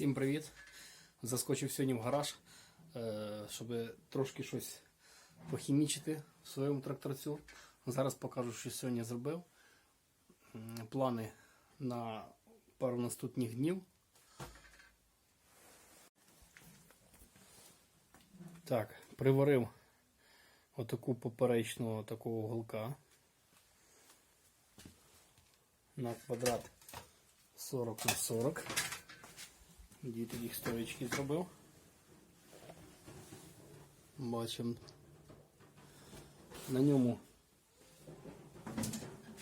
Всім привіт! Заскочив сьогодні в гараж, е, щоб трошки щось похімічити в своєму тракторцю. Зараз покажу, що сьогодні зробив. Плани на пару наступних днів. Так, приварив отаку поперечного такого голка на квадрат 40 на 40. Діти їх стоечки зробив. Бачимо. На ньому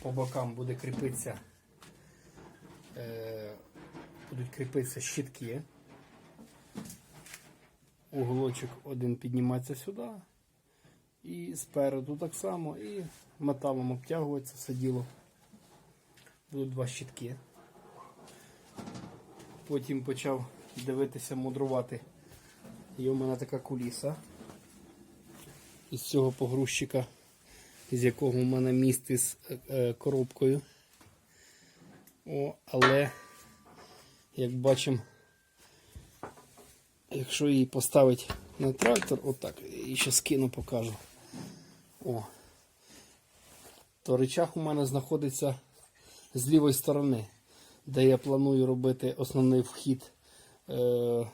по бокам буде кріпитися, е, будуть кріпитися щитки. Уголочок один піднімається сюди. І спереду так само, і металом обтягується все діло. Будуть два щитки. Потім почав дивитися, мудрувати. Є у мене така куліса із цього погрузчика, з якого у мене міст із е, е, коробкою. О, але, як бачимо, якщо її поставити на трактор, отак, і ще скину покажу. О, то речах у мене знаходиться з лівої сторони де я планую робити основний вхід е,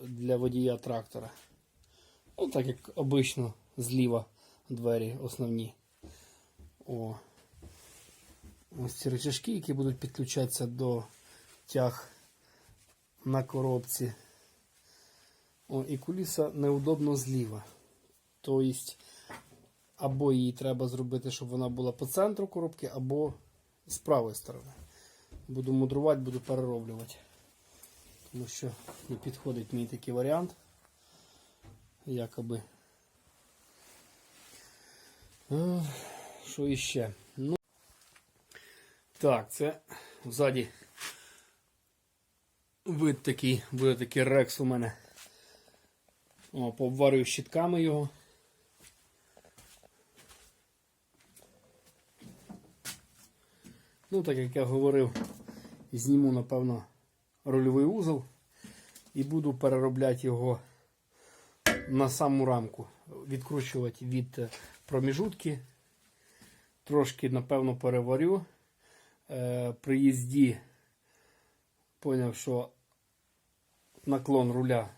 для водія трактора. Ну, так як обично зліва двері основні. О. Ось ці рычажки, які будуть підключатися до тяг на коробці. О, і куліса неудобно зліва. Тобто, або її треба зробити, щоб вона була по центру коробки, або з правої сторони. Буду мудрувати, буду перероблювати. Тому що не підходить мій такий варіант. Якоби. Що іще? Ну, так, це ззаді вид такий, буде такий рекс у мене. О, пообварюю щитками його. Ну, так як я говорив, зніму, напевно, рольовий узол і буду переробляти його на саму рамку. Відкручувати від е, проміжутки. Трошки, напевно, переварю. Е, при їзді поняв, що наклон руля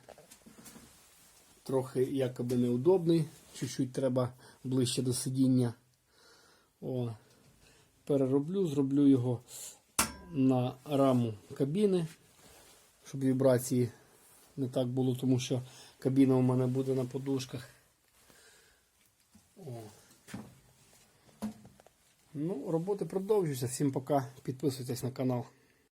трохи якоби неудобний. Чуть-чуть треба ближче до сидіння. О, перероблю, зроблю його на раму кабіни, щоб вібрації не так було, тому що кабіна у мене буде на подушках. О. Ну, роботи продовжуються. Всім пока. Підписуйтесь на канал.